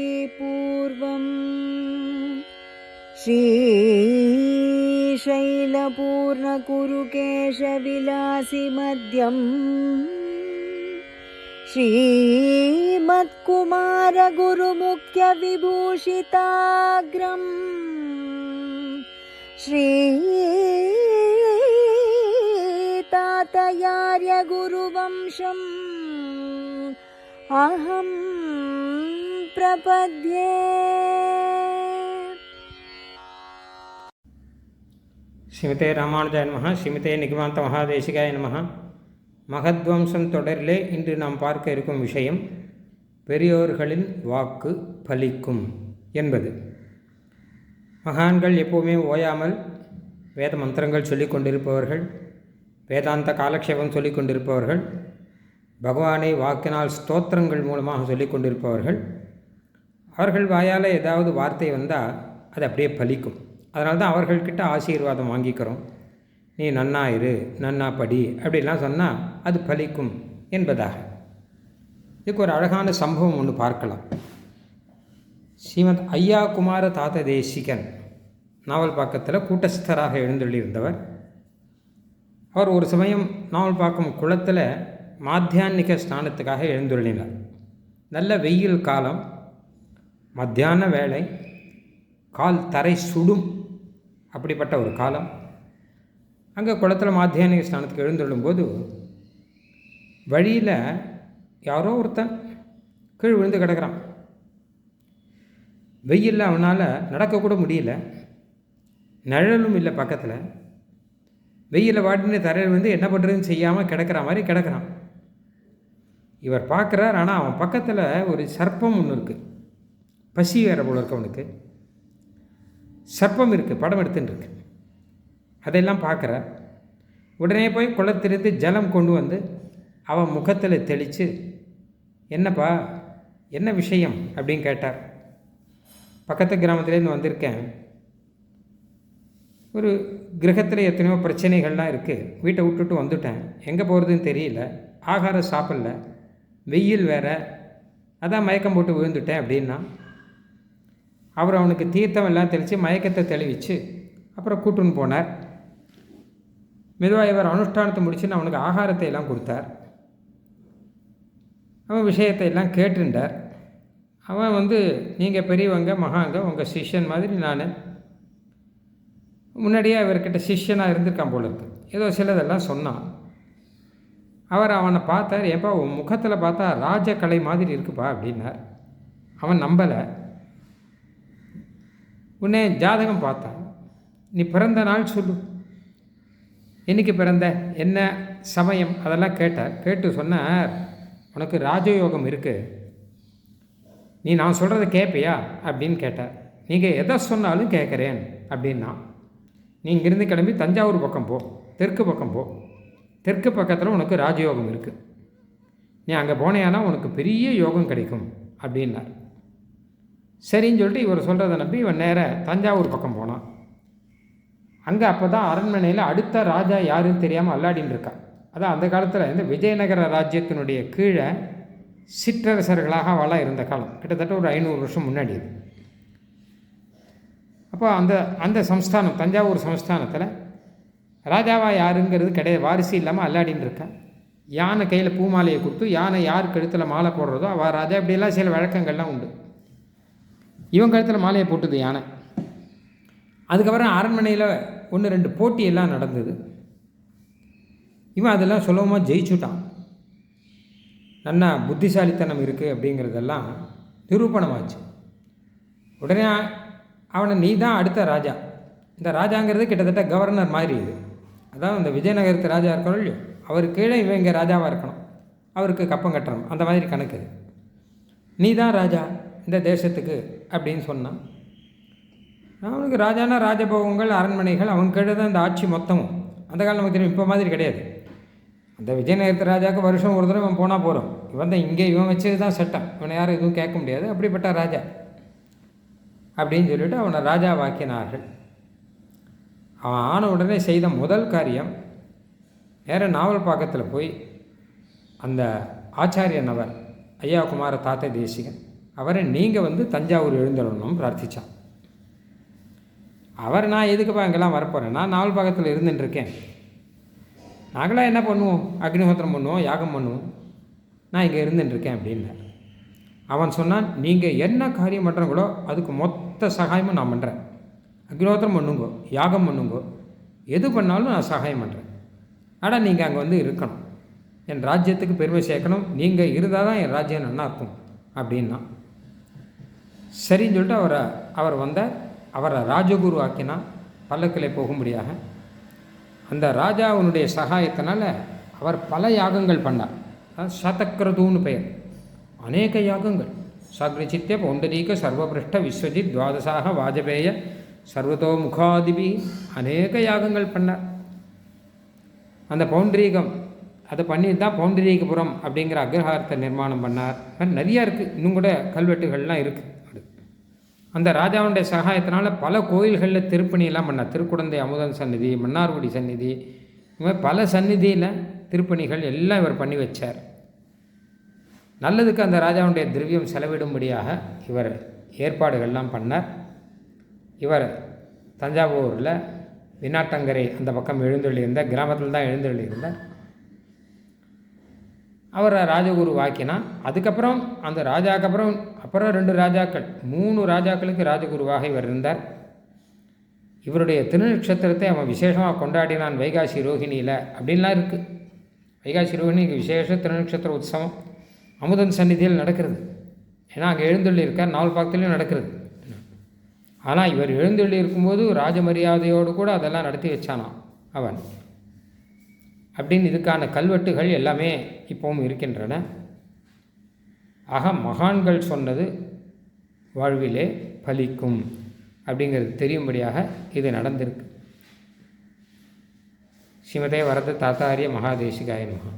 श्रीनाथयोगिवरयामुनसूरिपूर्वम् श्रीशैलपूर्णकुरुकेशविलासिमद्यम् श्रीमत्कुमारगुरुमुख्यविभूषिताग्रम् श्रीतातयार्यगुरुवंशम् अहं प्रपद्ये श्रीमते रामानुजाय नमः श्रीमते निगमान्तमहादेशिकाय नमः மகத்வம்சம் தொடரிலே இன்று நாம் பார்க்க இருக்கும் விஷயம் பெரியோர்களின் வாக்கு பலிக்கும் என்பது. மகான்கள் எப்போவுமே ஓயாமல் வேத மந்திரங்கள் சொல்லிக் கொண்டிருப்பவர்கள் வேதாந்த காலக்ஷேபம் சொல்லிக் கொண்டிருப்பவர்கள் பகவானை வாக்கினால் ஸ்தோத்திரங்கள் மூலமாக சொல்லிக் கொண்டிருப்பவர்கள். அவர்கள் வாயால் ஏதாவது வார்த்தை வந்தால் அது அப்படியே பலிக்கும். அதனால தான் அவர்கள்கிட்ட ஆசீர்வாதம் வாங்கிக்கிறோம். நீ நன்னாயிரு நன்னா படி அப்படிலாம் சொன்னால் அது பலிக்கும் என்பதாக. இதுக்கு ஒரு அழகான சம்பவம் ஒன்று பார்க்கலாம். ஸ்ரீமத் ஐயா குமார தாத்த தேசிகன் நாவல் பாக்கத்தில் கூட்டஸ்தராக எழுந்தள்ளியிருந்தவர். அவர் ஒரு சமயம் நாவல் பாக்கம் குளத்தில் மாத்தியானிக ஸ்நானத்துக்காக எழுந்துள்ளினார். நல்ல வெயில் காலம் மத்தியான வேளை கால் தரை சுடும் அப்படிப்பட்ட ஒரு காலம். அங்கே குளத்தில் மாத்தியானிக ஸ்நானத்துக்கு எழுந்துள்ளும்போது வழியில் யாரோ ஒருத்தன் கீழ் விழுந்து கிடக்கிறான். வெயிலில் அவனால் நடக்கக்கூட முடியல. நிழலும் இல்லை பக்கத்தில். வெயிலில் வாட்டின தரையில் வந்து என்ன பண்ணுறதுன்னு செய்யாமல் கிடக்கிற மாதிரி கிடக்கிறான். இவர் பார்க்குறார் ஆனால் அவன் பக்கத்தில் ஒரு சர்ப்பம் ஒன்று இருக்குது பசி வேற போல இருக்கு அவனுக்கு. சர்ப்பம் இருக்குது படம் எடுத்துன்னு இருக்கு. அதையெல்லாம் பார்க்குற. உடனே போய் குளத்திலிருந்து ஜலம் கொண்டு வந்து அவன் முகத்தில் தெளித்து என்னப்பா என்ன விஷயம்? அப்படின்னு கேட்டார். பக்கத்து கிராமத்துலேருந்து வந்திருக்கேன். ஒரு கிரகத்தில் எத்தனையோ பிரச்சனைகள்லாம் இருக்குது வீட்டை விட்டுட்டு வந்துட்டேன். எங்கே போகிறதுன்னு தெரியல. ஆகாரம் சாப்பிடல. வெயில் வேற. அதான் மயக்கம் போட்டு விழுந்துட்டேன் அப்படின்னா அவர் அவனுக்கு தீர்த்தம் எல்லாம் தெளித்து மயக்கத்தை தெளிவிச்சு அப்புறம் கூட்டுன்னு போனார். மெதுவாக இவர் அனுஷ்டானத்தை முடிச்சுன்னு அவனுக்கு ஆகாரத்தை எல்லாம் கொடுத்தார். அவன் விஷயத்தை எல்லாம் கேட்டுண்டார் அவன் வந்து நீங்கள் பெரியவங்க மகாங்க உங்கள் சிஷ்யன் மாதிரி நான். முன்னாடியே இவர்கிட்ட சிஷ்யனாக இருந்திருக்கான் போல இருக்கு. ஏதோ சிலதெல்லாம் சொன்னான். அவர் அவனை பார்த்தார். ஏப்பா உன் முகத்தில் பார்த்தா ராஜகலை மாதிரி இருக்குப்பா அப்படின்னார். அவன் நம்பலை. உன்னை ஜாதகம் பார்த்தான். நீ பிறந்த நாள் சொல்லு. இன்றைக்கி பிறந்த என்ன சமயம்? அதெல்லாம் கேட்டார் கேட்டு சொன்னார் உனக்கு ராஜயோகம் இருக்குது நீ நான் சொல்கிறத கேட்பியா அப்படின்னு கேட்டார். நீங்கள் எதை சொன்னாலும் கேட்குறேன் அப்படின்னா நீ இங்கேருந்து கிளம்பி தஞ்சாவூர் பக்கம் போ தெற்கு பக்கம் போ. தெற்கு பக்கத்தில் உனக்கு ராஜயோகம் இருக்குது நீ அங்கே போனேன்னா உனக்கு பெரிய யோகம் கிடைக்கும் அப்படின்னார். சரின்னு சொல்லிட்டு இவர் சொல்கிறத நம்பி இவன் நேர தஞ்சாவூர் பக்கம் போனான். அங்கே அப்போ தான் அரண்மனையில் அடுத்த ராஜா யாருன்னு தெரியாமல் அல்லாடின்னு இருக்கா. அதான் அந்த காலத்தில் இந்த விஜயநகர ராஜ்யத்தினுடைய கீழே சிற்றரசர்களாக அவளாக இருந்த காலம். கிட்டத்தட்ட ஒரு ஐநூறு வருஷம் முன்னாடி இது அப்போ அந்த அந்த சம்ஸ்தானம் தஞ்சாவூர் சம்ஸ்தானத்தில் ராஜாவா யாருங்கிறது கிடையாது. வாரிசு இல்லாமல் அல்லாடின்னு இருக்கா. யானை கையில் பூமாலையை கொடுத்து யானை யார் கழுத்தில் மாலை போடுறதோ அவள் ராஜா இப்படியெல்லாம் சில வழக்கங்கள்லாம் உண்டு. இவன் கழுத்தில் மாலையை போட்டுது யானை. அதுக்கப்புறம் அரண்மனையில் ஒன்று ரெண்டு போட்டியெல்லாம் நடந்தது. இவன் அதெல்லாம் சுலபமாக ஜெயிச்சுட்டான். நல்லா புத்திசாலித்தனம் இருக்குது அப்படிங்கிறதெல்லாம் நிரூபணமாச்சு. உடனே அவனை நீ தான் அடுத்த ராஜா. இந்த ராஜாங்கிறது கிட்டத்தட்ட கவர்னர் மாதிரி இது. அதான் இந்த விஜயநகரத்து ராஜா இருக்கணும் இல்லையோ அவர் கீழே இவன் இங்கே ராஜாவாக இருக்கணும். அவருக்கு கப்பம் கட்டணும். அந்த மாதிரி கணக்கு நீ தான் ராஜா இந்த தேசத்துக்கு அப்படின்னு சொன்னான். அவனுக்கு ராஜானா ராஜபோகங்கள் அரண்மனைகள் அவன் கீழே தான் இந்த ஆட்சி மொத்தமும். அந்த காலம் நமக்கு தெரியும் இப்போ மாதிரி கிடையாது. அந்த விஜயநகரத்து ராஜாவுக்கு வருஷம் ஒரு தடவை இவன் போனால் போகிறோம் இவன் தான் இங்கே இவன் வச்சது தான் சட்டம். இவனை யாரும் எதுவும் கேட்க முடியாது. அப்படிப்பட்ட ராஜா. அப்படின்னு சொல்லிவிட்டு அவனை ராஜா வாக்கினார்கள் அவன் ஆன உடனே செய்த முதல் காரியம் நேர நாவல் பாக்கத்தில் போய் அந்த ஆச்சாரியன் அவர் ஐயா குமார தாத்த தேசிகன் அவரை நீங்கள் வந்து தஞ்சாவூர் எழுந்தரணும்னு பிரார்த்திச்சான். அவர் நான் எதுக்குப்பா இங்கெல்லாம் வரப்போகிறேன் நான் நாவல் பக்கத்தில் இருந்துட்டுருக்கேன். நாங்களாம் என்ன பண்ணுவோம்? அக்னிஹோத்திரம் பண்ணுவோம் யாகம் பண்ணுவோம். நான் இங்கே இருந்துட்டுருக்கேன் அப்படின்னார். அவன் சொன்னான் நீங்கள் என்ன காரியம் பண்ணுறீங்களோ அதுக்கு மொத்த சகாயமும் நான் பண்ணுறேன் அக்னிஹோத்திரம் பண்ணுங்கோ யாகம் பண்ணுங்கோ எது பண்ணாலும் நான் சகாயம் பண்ணுறேன் ஆனால் நீங்கள் அங்கே வந்து இருக்கணும். என் ராஜ்யத்துக்கு பெருமை சேர்க்கணும். நீங்கள் இருந்தால் தான் என் ராஜ்யம் நல்லா இருக்கும் அப்படின்னா சரின்னு சொல்லிட்டு அவரை அவர் வந்தார். அவரை ராஜகுரு ஆக்கினான் பல்லக்கில் போகும்படியாக அந்த ராஜாவினுடைய சகாயத்தினால் அவர் பல யாகங்கள் பண்ணார். சதக்கிரதுன்னு பெயர். அநேக யாகங்கள். சக்ரிச்சித்திய பௌண்டரீக சர்வபிருஷ்ட விஸ்வஜித் துவாதசாக வாஜபேய சர்வதோ முகாதிபி அநேக யாகங்கள் பண்ணார். அந்த பௌண்டரீகம் அதை பண்ணி தான் பௌண்டரீகபுரம் அப்படிங்கிற அக்ரஹாரத்தை நிர்மாணம் பண்ணார். நிறையா இருக்குது இன்னும் கூட கல்வெட்டுகள்லாம் இருக்குது அந்த ராஜாவுடைய சகாயத்தினால பல கோயில்களில் திருப்பணியெல்லாம் பண்ணார். திருக்குடந்தை அமுதன் சந்நிதி மன்னார்குடி சந்நிதி இந்த மாதிரி பல சந்நிதியில் திருப்பணிகள் எல்லாம் இவர் பண்ணி வச்சார். நல்லதுக்கு அந்த ராஜாவுடைய திரவியம் செலவிடும்படியாக இவர் ஏற்பாடுகள்லாம் பண்ணார். இவர் தஞ்சாவூரில் வினாட்டங்கரை அந்த பக்கம் எழுந்தொழியிருந்தார் கிராமத்தில் தான் எழுந்தொழியிருந்தார் அவரை ராஜகுரு வாக்கினான் அதுக்கப்புறம் அந்த ராஜாக்கு அப்புறம் அப்புறம் ரெண்டு ராஜாக்கள் மூணு ராஜாக்களுக்கு ராஜகுருவாக இவர் இருந்தார். இவருடைய திருநட்சத்திரத்தை அவன் விசேஷமாக கொண்டாடினான் வைகாசி ரோஹிணியில் அப்படின்லாம் இருக்குது வைகாசி ரோஹிணிக்கு விசேஷ திருநட்சத்திர உற்சவம் அமுதன் சந்நிதியில் நடக்கிறது. ஏன்னா அங்கே எழுந்தொள்ளி இருக்கார் நாவல் பாக்கத்துலேயும் நடக்கிறது. ஆனால் இவர் எழுந்துள்ளி இருக்கும்போது ராஜமரியாதையோடு கூட அதெல்லாம் நடத்தி வச்சானான் அவன். அப்படின்னு இதுக்கான கல்வெட்டுகள் எல்லாமே இப்போவும் இருக்கின்றன. ஆக மகான்கள் சொன்னது வாழ்விலே பலிக்கும் அப்படிங்கிறது தெரியும்படியாக இது நடந்திருக்கு. ஸ்ரீமதே வரத தாத்தாரிய மகாதேசிகாயன் மகா